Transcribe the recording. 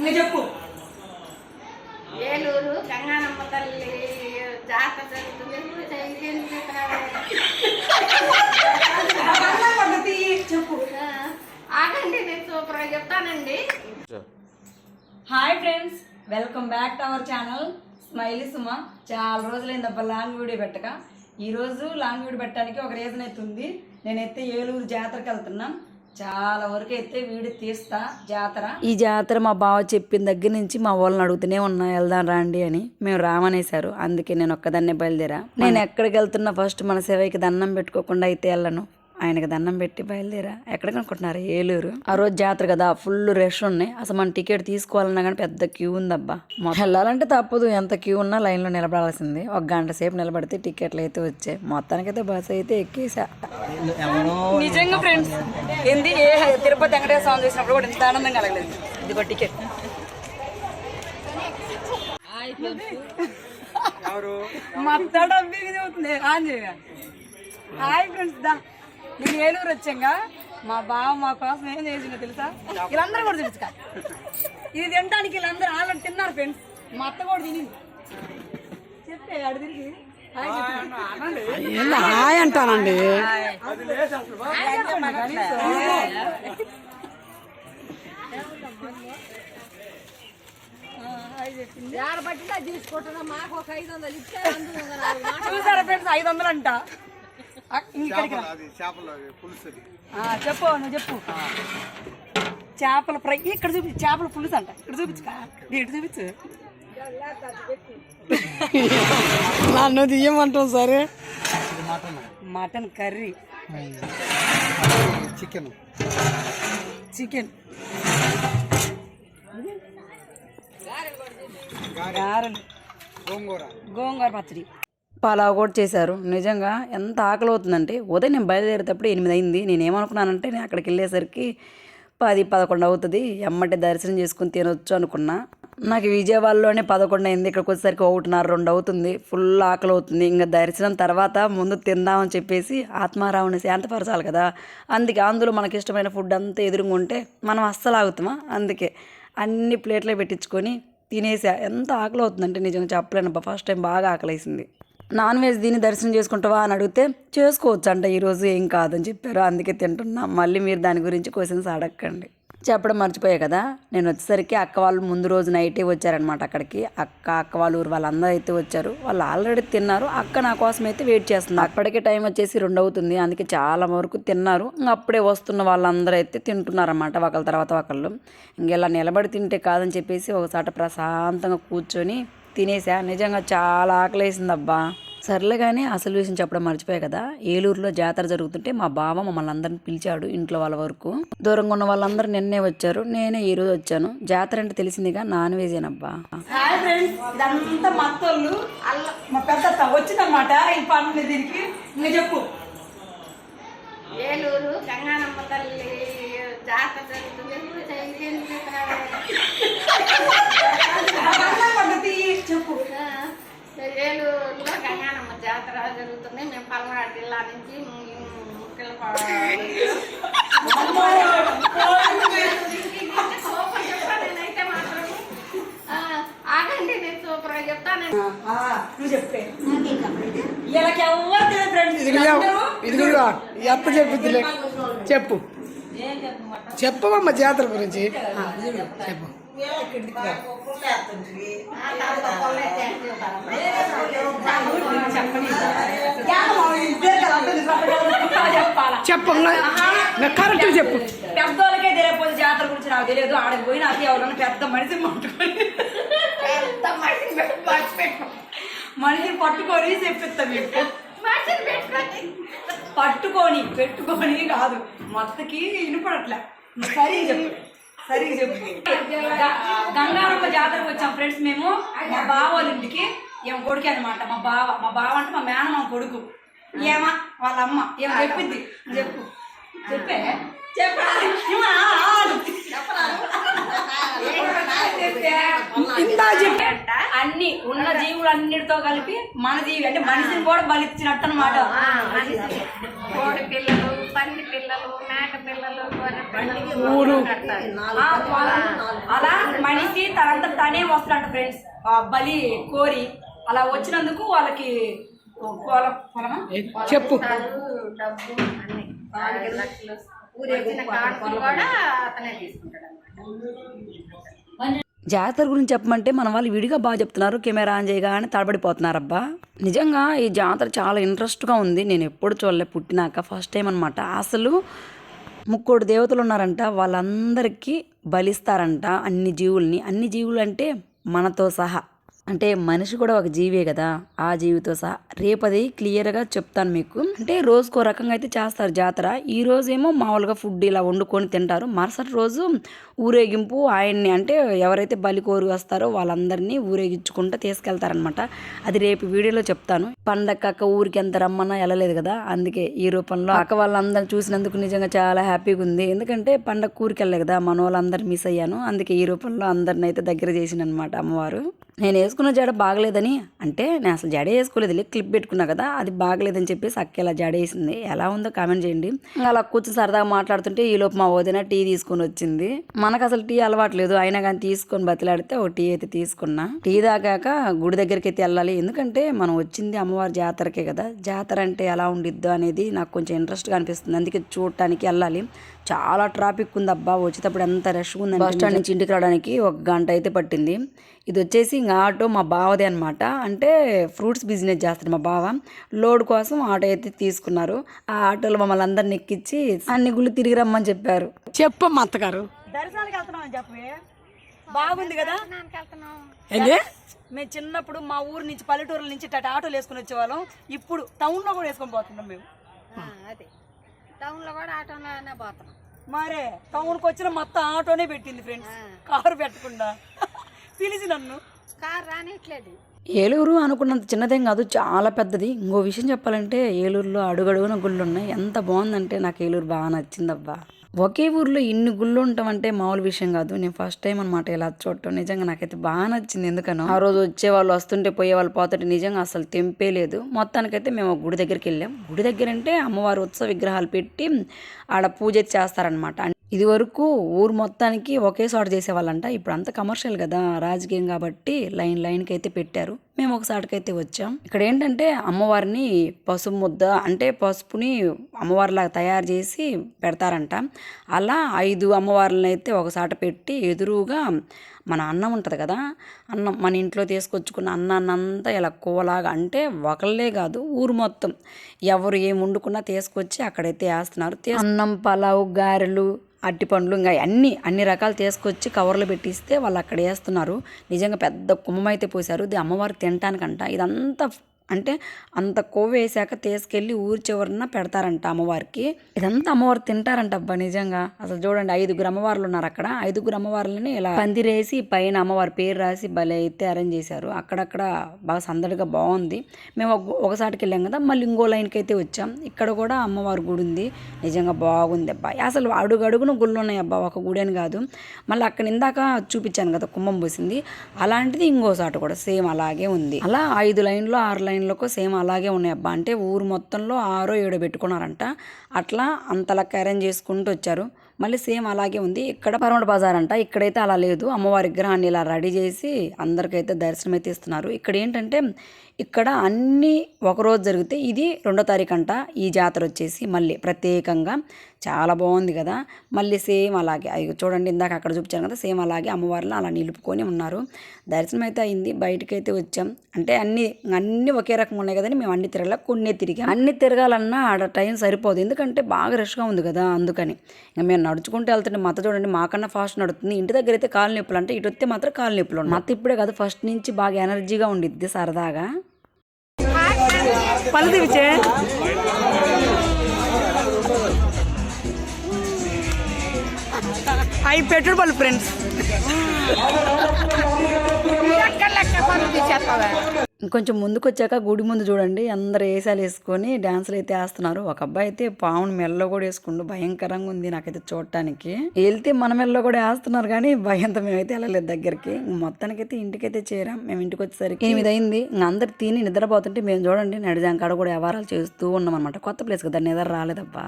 ఇంకా చెప్పు. ఏలూరు గంగానమ్మ తల్లి జాతర జరుగుతుంది. చెప్పు. ఆగండి నేను సూపర్గా చెప్తానండి. Hi friends welcome back to our channel. Smiley Suma చాలా రోజులైంది అబ్బా లాంగ్ వీడియో పెట్టక. ఈ రోజు లాంగ్ వీడియో పెట్టడానికి ఒక రీజన్ అయితే ఉంది. నేనైతే ఏలూరు జాతరకి వెళ్తున్నాం. చాలా వరకు అయితే వీడియో తీస్తా జాతర. ఈ జాతర మా బావ చెప్పిన దగ్గర నుంచి మా వాళ్ళని అడుగుతూనే ఉన్నా వెళ్దాం రండి అని. మేము రామనేశారు. అందుకే నేను ఒక్కదాన్నే బయలుదేరా. నేను ఎక్కడికి వెళ్తున్నా ఫస్ట్ మన సేవకి దండం పెట్టుకోకుండా అయితే వెళ్ళను. ఆయనకి దండం పెట్టి బయలుదేరా. ఎక్కడికి అనుకుంటున్నారు ఏలూరు. ఆ రోజు జాతర కదా ఫుల్ రష్ ఉన్నాయి. అసలు మన టికెట్ తీసుకోవాలన్నా కానీ పెద్ద క్యూ ఉందబ్బా. వెళ్ళాలంటే తప్పదు ఎంత క్యూ ఉన్నా లైన్లో నిలబడాల్సింది. ఒక గంట సేపు నిలబడితే టికెట్లు అయితే వచ్చాయి. మొత్తానికైతే బస్సు అయితే ఎక్కేసా. నిజంగా ఫ్రెండ్స్ ఏంది? ఏ తిరుపతి వెంకటేశ్వర స్వామి చూసినప్పుడు కూడా ఇంత ఆనందం కలగలేదు ఇదిగో టికెట్. ఆంజనేయ హాయ్ ఫ్రెండ్స్ దా నేను ఏలూరు వచ్చాగా. మా బావ మా కోసం ఏం చేసిందో తెలుసా? వీళ్ళందరూ కూడా తెలుసుకా ఇది తినడానికి వీళ్ళందరూ ఆల్రెడీ తిన్నారు ఫ్రెండ్స్. మా అత్త కూడా తినింది. చెప్పే అడు తిరిగి. హాయ్ అంటానండి. చూసారా ఫ్రెండ్స్ ఐదు వందలు అంట. చెప్పు నువ్వు చెప్పు. చేపల ఫ్రై ఇక్కడ చూపించు చేపల పులుసు అంట. ఇక్కడ చూపించు ఇటు చూపించు. నన్ను తీయమంటాం సరే. మటన్. కర్రీ. చికెన్. చికెన్. గారెలు. గోంగూర. గోంగూర పచ్చడి. పలావ్ కూడా చేశారు. నిజంగా ఎంత ఆకలి అవుతుందంటే ఉదయం నేను బయలుదేరేటప్పుడు ఎనిమిది అయింది నేను ఏమనుకున్నానంటే నేను అక్కడికి వెళ్ళేసరికి పది పదకొండు అవుతుంది. ఎమ్మటే దర్శనం చేసుకుని తినొచ్చు అనుకున్నా. నాకు విజయవాడలోనే పదకొండు అయింది. ఇక్కడికి వచ్చేసరికి ఒకటిన్నర రెండు అవుతుంది. ఫుల్ ఆకలి అవుతుంది ఇంకా దర్శనం తర్వాత ముందు తిందామని చెప్పేసి ఆత్మారావుని శాంతపరచాలి కదా. అందుకే అందులో మనకి ఇష్టమైన ఫుడ్ అంతా ఎదురుగా ఉంటే మనం అస్సలు ఆగుతామా? అందుకే అన్ని ప్లేట్లో పెట్టించుకొని తినేసా. ఎంత ఆకలి అవుతుందంటే నిజంగా చెప్పలేనబ్బా. ఫస్ట్ టైం బాగా ఆకలేసింది. నాన్ వెజ్ దీన్ని దర్శనం చేసుకుంటావా అని అడిగితే చేసుకోవచ్చు అంట ఈరోజు ఏం కాదని చెప్పారు. అందుకే తింటున్నాం. మళ్ళీ మీరు దాని గురించి క్వశ్చన్స్ అడగండి చెప్పడం మర్చిపోయా కదా. నేను వచ్చేసరికి అక్క వాళ్ళు ముందు రోజు నైటే వచ్చారనమాట అక్కడికి. అక్క అక్క వాళ్ళ ఊరు వాళ్ళందరూ అయితే వచ్చారు. వాళ్ళు ఆల్రెడీ తిన్నారు. అక్క నా కోసం అయితే వెయిట్ చేస్తుంది. అప్పటికే టైం వచ్చేసి రెండు అవుతుంది. అందుకే చాలా వరకు తిన్నారు. ఇంకా అప్పుడే వస్తున్న వాళ్ళందరూ అయితే తింటున్నారన్నమాట ఒకళ్ళ తర్వాత ఒకళ్ళు. ఇంకెలా నిలబడి తింటే కాదని చెప్పేసి ఒకసారి ప్రశాంతంగా కూర్చొని తినేసా. నిజంగా చాలా ఆకలేసింది అబ్బా సర్లే కానీ అసలు విషయం చెప్పడం మర్చిపోయా కదా. ఏలూరులో జాతర జరుగుతుంటే మా బావ మమ్మల్ని అందరిని పిలిచాడు ఇంట్లో వాళ్ళ వరకు. దూరంగా ఉన్న వాళ్ళందరూ నిన్నే వచ్చారు. నేనే ఈ రోజు వచ్చాను. జాతర అంటే తెలిసిందిగా నాన్ వెజ్ ఏనబ్బా హాయ్ ఫ్రెండ్స్. ఇదంతా మా అత్తోళ్ళు. మా పెద్ద వచ్చిందన్నమాట. ఈ పనులు దీనికి. చెప్పు. ఏలూరు గంగానమ్మ తల్లి. జాతర చెప్పు ఏలూరులో గంగానమ్మ జాతర జరుగుతుంది మేము పల్నాడు జిల్లా నుంచి నేనైతే మాత్రం ఆగండి నేను సూపర్గా చెప్తానండి ఆ, నువ్వు చెప్పే వీళ్ళకి ఎవరు ఫ్రెండ్స్ చెప్పు చెప్పవమ్మ జాతర గురించి. చెప్పు. చెప్పు కరెక్ట్ చెప్పు. పెద్దోళ్ళకే తెలియకపోతే జాతర గురించి నాకు తెలియదు. ఆడకి పోయి నాకు ఎవరన్నా పెద్ద మనిషి పట్టుకొని. పెద్ద మనిషిని పట్టుకొని చెప్పిస్తా మీకు. పెట్టుకొని పట్టుకొని కాదు. మొత్తకి వినపడట్లే. సరిగా చెప్పు. సరిగా చెప్పు. గంగారమ్మ జాతరకు వచ్చాం ఫ్రెండ్స్ మేము. మా బావ వాళ్ళ ఇంటికి. ఏం కొడుకు అనమాట మా బావ మా బావ అంటే మా మేనమామ కొడుకు. ఏమా వాళ్ళ అమ్మ. ఏం చెప్పింది. చెప్పు. చెప్పే? చెప్పాలి. ఇందా చెప్పు. అన్ని ఉన్న జీవులన్నిటితో కలిపి మన జీవి అంటే మనిషిని కూడా బలిచ్చినట్టు అనమాట కోడి పిల్లలు పంది పిల్లలు మేక పిల్లలు. అలా మనిషి తనంతా తనే వస్తాడంట ఫ్రెండ్స్ బలి కోరి అలా వచ్చినందుకు వాళ్ళకి పొలం పొలమా చెప్పు. డబ్బు అన్ని. లక్షలు. వచ్చిన కానుకలు కూడా అతనే తీసుకుంటాడు జాతర గురించి చెప్పమంటే మన వాళ్ళు విడిగా బాగా చెప్తున్నారు కెమెరా ఆన్ చేయగానే తడబడిపోతున్నారబ్బా. నిజంగా ఈ జాతర చాలా ఇంట్రెస్ట్గా ఉంది. నేను ఎప్పుడు చూడలే పుట్టినాక ఫస్ట్ టైం అనమాట అసలు ముక్కోడు దేవతలు ఉన్నారంట వాళ్ళందరికీ బలిస్తారంట అన్ని జీవుల్ని. అన్ని జీవులు అంటే మనతో సహా. అంటే మనిషి కూడా ఒక జీవే కదా ఆ జీవితో సహా రేపది క్లియర్గా చెప్తాను మీకు. అంటే రోజుకో రకంగా అయితే చేస్తారు జాతర. ఈ రోజేమో మామూలుగా ఫుడ్ ఇలా వండుకొని తింటారు. మరుసటి రోజు ఊరేగింపు ఆయన్ని అంటే ఎవరైతే బలి కోరి వస్తారో వాళ్ళందరినీ ఊరేగించుకుంటూ తీసుకెళ్తారనమాట అది రేపు వీడియోలో చెప్తాను. పండగ అక్క ఊరికి ఎంత రమ్మన్నా వెళ్ళలేదు కదా అందుకే ఈ రూపంలో అక్క వాళ్ళందరిని చూసినందుకు నిజంగా చాలా హ్యాపీగా ఉంది. ఎందుకంటే పండగ ఊరికి వెళ్ళలేదు కదా మన వాళ్ళందరూ మిస్ అయ్యాను. అందుకే ఈ రూపంలో అందరిని అయితే దగ్గర చేసిన అనమాట అమ్మవారు. నేను వేసుకున్న జడ బాగలేదని అంటే నేను అసలు జడ వేసుకోలేదు. క్లిప్ పెట్టుకున్నా కదా అది బాగలేదని చెప్పేసి అక్క ఇలా జడ వేసింది. ఎలా ఉందో కామెంట్ చేయండి. అలా కూర్చొని సరదాగా మాట్లాడుతుంటే ఈ లోపు మా వదిన టీ తీసుకొని వచ్చింది. మనకు అసలు టీ అలవాట్లేదు అయినా కానీ తీసుకొని బతిలాడితే ఒక టీ అయితే తీసుకున్నా. టీ తాగాక గుడి దగ్గరికి అయితే వెళ్ళాలి. ఎందుకంటే మనం వచ్చింది అమ్మవారి జాతరకే కదా. జాతర అంటే ఎలా ఉండిద్దో అనేది నాకు కొంచెం ఇంట్రెస్ట్గా అనిపిస్తుంది. అందుకే చూడటానికి వెళ్ళాలి. చాలా ట్రాఫిక్ ఉంది అబ్బా వచ్చేటప్పుడు ఎంత రష్గా ఉంది బస్ స్టాండ్ నుంచి ఇంటికి రావడానికి ఒక గంట అయితే పట్టింది. ఇది వచ్చేసి ఇంకా ఆటో మా బావదే అనమాట అంటే ఫ్రూట్స్ బిజినెస్ చేస్తాడు మా బావ. లోడ్ కోసం ఆటో అయితే తీసుకున్నారు. ఆ ఆటోలో మమ్మల్ని అందరిని ఎక్కించి అన్ని గుళ్ళు తిరిగి రమ్మని చెప్పారు. చెప్పమ్మా అత్తగారు. దర్శనానికి వెళ్తున్నామని చెప్పి బాగుంది కదా? వెళ్తున్నాం. ఏంటి మేము చిన్నప్పుడు మా ఊరు నుంచి పల్లెటూరుల నుంచి ఇట్ట ఆటోలు వేసుకుని వచ్చేవాళ్ళం. ఇప్పుడు టౌన్లో కూడా వేసుకొని పోతున్నాం మేము. ఆ, అదే. టౌన్లో కూడా ఆటోలోనే పోతున్నాం. మరే టౌన్కి వచ్చిన మొత్తం ఆటోనే పెట్టింది ఫ్రెండ్స్. కారు పెట్టకుండా. పిలిచి నన్ను. కారు రానిట్లేదు ఏలూరు అనుకున్నంత చిన్నదేం కాదు చాలా పెద్దది. ఇంకో విషయం చెప్పాలంటే ఏలూరులో అడుగడుగున గుళ్ళు ఉన్నాయి. ఎంత బాగుందంటే నాకు ఏలూరు బాగా నచ్చిందబ్బా. ఒకే ఊర్లో ఇన్ని గుళ్ళు ఉండటం అంటే మామూలు విషయం కాదు. నేను ఫస్ట్ టైం అనమాట ఇలా చూడటం. నిజంగా నాకైతే బాగా నచ్చింది. ఎందుకనో ఆ రోజు వచ్చే వాళ్ళు వస్తుంటే పోయే వాళ్ళు పోతుంటే నిజంగా అసలు తెంపే లేదు. మొత్తానికైతే మేము గుడి దగ్గరికి వెళ్ళాం. గుడి దగ్గర అంటే అమ్మవారి ఉత్సవ విగ్రహాలు పెట్టి ఆడ పూజ చేస్తారనమాట ఇది వరకు ఊరు మొత్తానికి ఒకే చోట చేసేవాళ్ళంట. ఇప్పుడు అంత కమర్షియల్ కదా రాజకీయం కాబట్టి లైన్ లైన్కి అయితే పెట్టారు. మేము ఒకసారికైతే వచ్చాం. ఇక్కడ ఏంటంటే అమ్మవారిని పసుపు ముద్ద అంటే పసుపుని అమ్మవారిలాగా తయారు చేసి పెడతారంట. అలా ఐదు అమ్మవార్లను అయితే ఒకసాట పెట్టి ఎదురుగా మన అన్నం ఉంటుంది కదా అన్నం మన ఇంట్లో తీసుకొచ్చుకున్న అన్నాన్నంతా ఇలా కోలాగా అంటే ఒకళ్ళే కాదు ఊరు మొత్తం ఎవరు ఏం వండుకున్నా తీసుకొచ్చి అక్కడైతే వేస్తున్నారు. అన్నం పలావ్ గారెలు అట్టి పండ్లు ఇంకా అన్ని అన్ని రకాలు తీసుకొచ్చి కవర్లో పెట్టిస్తే వాళ్ళు అక్కడ వేస్తున్నారు. నిజంగా పెద్ద కుంభం అయితే పోసారు ఇది అమ్మవారు తినటానికంట ఇదంతా అంటే అంత కొవ్వు వేసాక తీసుకెళ్ళి ఊరి చివరన పెడతారంట అమ్మవారికి. ఇదంతా అమ్మవారు తింటారంట అబ్బా నిజంగా. అసలు చూడండి ఐదుగురు అమ్మవార్లు ఉన్నారు అక్కడ. ఐదుగురు అమ్మవార్లని ఇలా పందిరేసి పైన అమ్మవారి పేరు రాసి భలే అయితే అరేంజ్ చేశారు. అక్కడక్కడ బాగా సందడిగా బాగుంది. మేము ఒక ఒకసారికి వెళ్ళాం కదా మళ్ళీ ఇంకో లైన్కి అయితే వచ్చాం. ఇక్కడ కూడా అమ్మవారి గుడి ఉంది. నిజంగా బాగుంది అబ్బా. అసలు అడుగడుగున గుళ్ళు ఉన్నాయి అబ్బా ఒక గుడి అని కాదు. మళ్ళీ అక్కడ ఇందాక చూపించాను కదా కుంభం పోసింది. అలాంటిది ఇంకోసాట కూడా సేమ్ అలాగే ఉంది. అలా ఐదు లైన్లో ఆరు లైన్ లైన్లకు సేమ్ అలాగే ఉన్నాయి. అబ్బా అంటే ఊరు మొత్తంలో ఆరో ఏడో పెట్టుకున్నారంట. అట్లా అంతలా అరేంజ్ చేసుకుంటూ వచ్చారు. మళ్ళీ సేమ్ అలాగే ఉంది. ఇక్కడ పరమడ బజార్ అంట. ఇక్కడైతే అలా లేదు. అమ్మవారి విగ్రహాన్ని ఇలా రెడీ చేసి అందరికైతే దర్శనం అయితే ఇస్తున్నారు. ఇక్కడ ఏంటంటే ఇక్కడ అన్నీ ఒకరోజు జరిగితే ఇది రెండో తారీఖు అంట. ఈ జాతర వచ్చేసి మళ్ళీ ప్రత్యేకంగా. చాలా బాగుంది కదా. మళ్ళీ సేమ్ అలాగే. అవి చూడండి ఇందాక అక్కడ చూపించాను కదా. సేమ్ అలాగే అమ్మవారిని అలా నిలుపుకొని ఉన్నారు. దర్శనం అయితే అయింది. బయటకు అయితే వచ్చాం. అంటే అన్ని అన్నీ ఒకే రకం ఉన్నాయి కదని మేము అన్ని తిరగల కొన్ని తిరిగాం. అన్ని తిరగాలన్నా ఆడ టైం సరిపోదు. ఎందుకంటే బాగా రష్గా ఉంది కదా అందుకని. ఇంకా మేము నడుచుకుంటూ వెళ్తుంటే మత చూడండి మాకన్నా ఫాస్ట్ నడుతుంది. ఇంటి దగ్గర అయితే కాలు నొప్పులు అంటే ఇటు వస్తే మాత్రం కాలు నొప్పులు మత ఇప్పుడే కాదు ఫస్ట్ నుంచి బాగా ఎనర్జీగా ఉండిద్ది సరదాగా. పళ్ళు తీపిచ్చే అవి పెట్టుడు పళ్ళు ఫ్రెండ్స్ ఇంకొంచెం ముందుకు వచ్చాక గుడి ముందు చూడండి. అందరు వేసాలు వేసుకొని డాన్సులు అయితే వేస్తున్నారు. ఒక అబ్బాయి అయితే పావును మెల్లో కూడా వేసుకుండు. భయంకరంగా ఉంది నాకైతే చూడటానికి. వెళ్తే మన మెల్లో కూడా వేస్తున్నారు కానీ భయంతో మేమైతే వెళ్ళలేదు దగ్గరికి. మొత్తానికైతే ఇంటికైతే చేరాం. మేము ఇంటికి వచ్చేసరికి ఎనిమిది అయింది అందరు తిని నిద్రపోతుంటే మేము చూడండి నడిజాంకాడ కూడా వ్యవహారాలు చేస్తూ ఉన్నాం అనమాట కొత్త ప్లేస్ కదా నిద్ర రాలేదబ్బా.